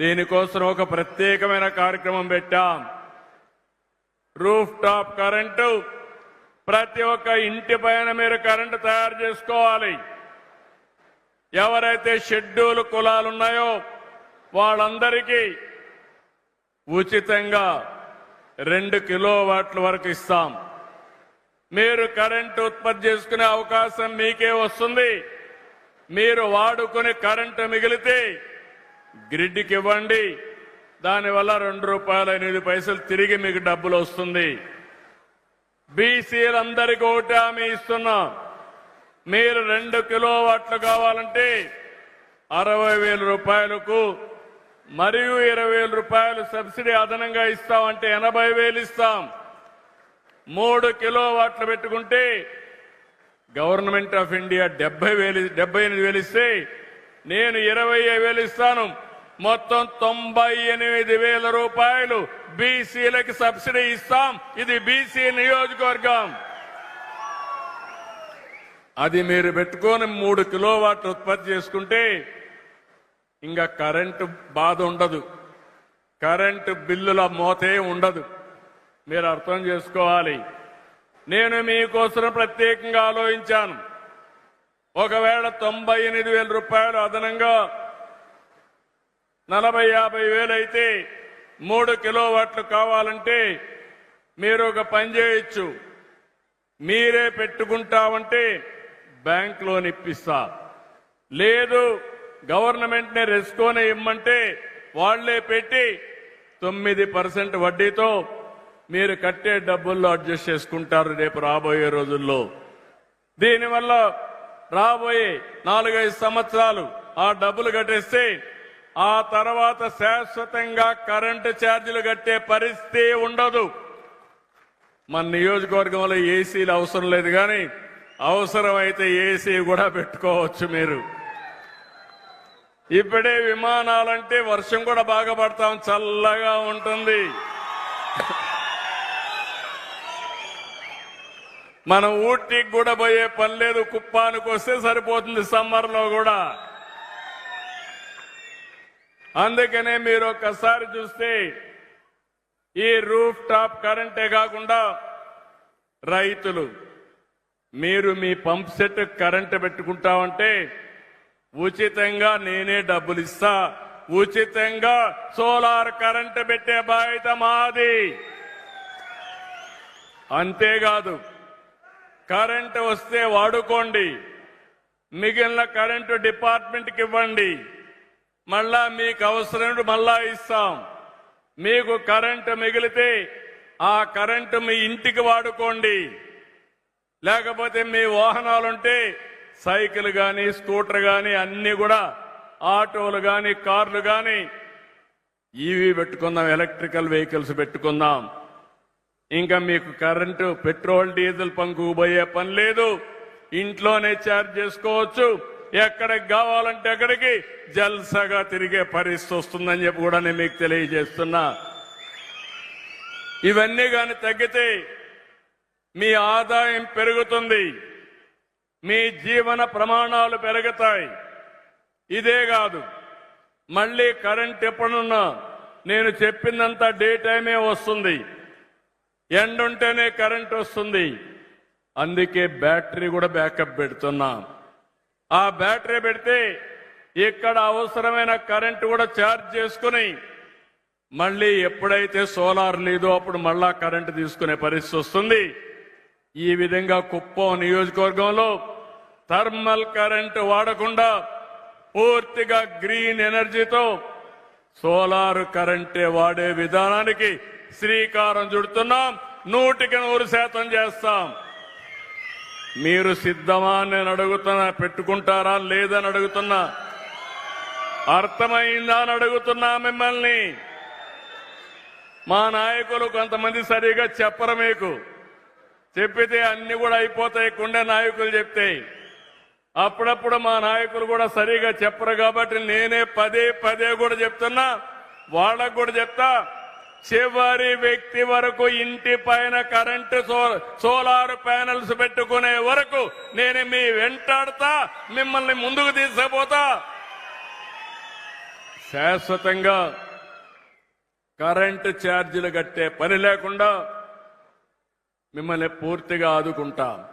దీనికోసం ఒక ప్రత్యేకమైన కార్యక్రమం పెట్టాం. రూఫ్ టాప్ కరెంటు ప్రతి ఒక్క ఇంటి పైన మీరు కరెంటు తయారు చేసుకోవాలి. ఎవరైతే షెడ్యూల్ కులాలు ఉన్నాయో వాళ్ళందరికీ ఉచితంగా రెండు కిలో వాట్ల వరకు ఇస్తాం. మీరు కరెంటు ఉత్పత్తి చేసుకునే అవకాశం మీకే వస్తుంది. మీరు వాడుకుని కరెంటు మిగిలితే గ్రిడ్కి ఇవ్వండి దానివల్ల రెండు రూపాయల ఎనిమిది పైసలు తిరిగి మీకు డబ్బులు వస్తుంది. బీసీలందరికీ ఒకటి హామీ ఇస్తున్నాం. మీరు రెండు కిలో వాట్లు కావాలంటే అరవై వేల రూపాయలకు మరియు ఇరవై వేల రూపాయలు సబ్సిడీ అదనంగా ఇస్తామంటే ఎనభై వేలు ఇస్తాం. మూడు కిలో వాట్లు పెట్టుకుంటే గవర్నమెంట్ ఆఫ్ ఇండియా డెబ్బై వేలు డెబ్బై ఎనిమిది వేలు ఇస్తే నేను ఇరవై వేలు ఇస్తాను. మొత్తం తొంభై ఎనిమిది వేల రూపాయలు బీసీలకి సబ్సిడీ ఇస్తాం. ఇది బీసీ నియోజకవర్గం. అది మీరు పెట్టుకొని మూడు కిలో వాట్ ఉత్పత్తి చేసుకుంటే ఇంకా కరెంటు బాధ ఉండదు. కరెంటు బిల్లుల మోతే ఉండదు. మీరు అర్థం చేసుకోవాలి. నేను మీకోసం ప్రత్యేకంగా ఆలోచించాను. ఒకవేళ తొంభై ఎనిమిది వేల రూపాయలు అదనంగా నలభై యాభై వేలైతే మూడు కిలో వాట్లు కావాలంటే మీరు ఒక పని చేయొచ్చు. మీరే పెట్టుకుంటామంటే బ్యాంక్ లోన్ ఇప్పిస్తా. లేదు గవర్నమెంట్ని రెస్కోనే ఇమ్మంటే వాళ్ళే పెట్టి తొమ్మిది పర్సెంట్ వడ్డీతో మీరు కట్టే డబ్బుల్లో అడ్జస్ట్ చేసుకుంటారు రేపు రాబోయే రోజుల్లో. దీనివల్ల రాబోయే నాలుగైదు సంవత్సరాలు ఆ డబ్బులు కట్టేస్తే ఆ తర్వాత శాశ్వతంగా కరెంటు ఛార్జీలు కట్టే పరిస్థితి ఉండదు. మన నియోజకవర్గంలో ఏసీలు అవసరం లేదు కానీ అవసరమైతే ఏసీ కూడా పెట్టుకోవచ్చు మీరు. ఇప్పుడే విమానాలంటే వర్షం కూడా బాగా పడతాం చల్లగా ఉంటుంది. మనం ఊటీకి కూడా పోయే పని లేదు కుప్పానికి వస్తే సరిపోతుంది సమ్మర్లో కూడా. అందుకనే మీరు ఒక్కసారి చూస్తే ఈ రూఫ్ టాప్ కరెంటే కాకుండా రైతులు మీరు మీ పంప్ సెట్ కరెంటు పెట్టుకుంటామంటే ఉచితంగా నేనే డబ్బులు ఇస్తా. ఉచితంగా సోలార్ కరెంటు పెట్టే బాధ్యత మాది. అంతేకాదు కరెంటు వస్తే వాడుకోండి. మిగిలిన కరెంటు డిపార్ట్మెంట్కి ఇవ్వండి. మళ్ళా మీకు అవసరం మళ్ళా ఇస్తాం. మీకు కరెంటు మిగిలితే ఆ కరెంటు మీ ఇంటికి వాడుకోండి. లేకపోతే మీ వాహనాలుంటే సైకిల్ కానీ స్కూటర్ కానీ అన్ని కూడా ఆటోలు కానీ కార్లు కానీ ఈవీ పెట్టుకుందాం ఎలక్ట్రికల్ వెహికల్స్ పెట్టుకుందాం. ఇంకా మీకు కరెంటు పెట్రోల్ డీజిల్ పంకుపోయే పని లేదు. ఇంట్లోనే ఛార్జ్ చేసుకోవచ్చు. ఎక్కడికి కావాలంటే అక్కడికి జల్సగా తిరిగే పరిస్థితి వస్తుందని చెప్పి కూడా నేను మీకు తెలియజేస్తున్నా. ఇవన్నీ కానీ తగ్గితే మీ ఆదాయం పెరుగుతుంది మీ జీవన ప్రమాణాలు పెరుగుతాయి. ఇదే కాదు మళ్ళీ కరెంట్ ఎప్పుడున్నా నేను చెప్పిందంతా డే టైమే వస్తుంది. ఎండుంటేనే కరెంట్ వస్తుంది. అందుకే బ్యాటరీ కూడా బ్యాకప్ పెడుతున్నాం. ఆ బ్యాటరీ పెడితే ఇక్కడ అవసరమైన కరెంటు కూడా ఛార్జ్ చేసుకుని మళ్ళీ ఎప్పుడైతే సోలార్ లేదో అప్పుడు మళ్ళా కరెంటు తీసుకునే పరిస్థితి వస్తుంది. ఈ విధంగా కుప్పం నియోజకవర్గంలో థర్మల్ కరెంటు వాడకుండా పూర్తిగా గ్రీన్ ఎనర్జీతో సోలార్ కరెంటే వాడే విధానానికి శ్రీకారం చుడుతున్నాం. నూటికి నూరు శాతం చేస్తాం. మీరు సిద్ధమా అని నేను అడుగుతున్నా పెట్టుకుంటారా లేదని అడుగుతున్నా అర్థమైందా అని అడుగుతున్నా మిమ్మల్ని. మా నాయకులు కొంతమంది సరిగా చెప్పరు మీకు. చెప్పితే అన్ని కూడా అయిపోతాయి కుండే నాయకులు చెప్తే. అప్పుడప్పుడు మా నాయకులు కూడా సరిగా చెప్పరు కాబట్టి నేనే పదే పదే కూడా చెప్తున్నా వాళ్ళకు కూడా చెప్తా చివరి వ్యక్తి వరకు ఇంటి పైన కరెంటు సో- సోలార్ ప్యానెల్స్ పెట్టుకునే వరకు నేను మీ వెంటాడతా మిమ్మల్ని ముందుకు తీసుకుపోతా. శాశ్వతంగా కరెంటు ఛార్జీలు కట్టే పని లేకుండా మిమ్మల్ని పూర్తిగా ఆదుకుంటాం.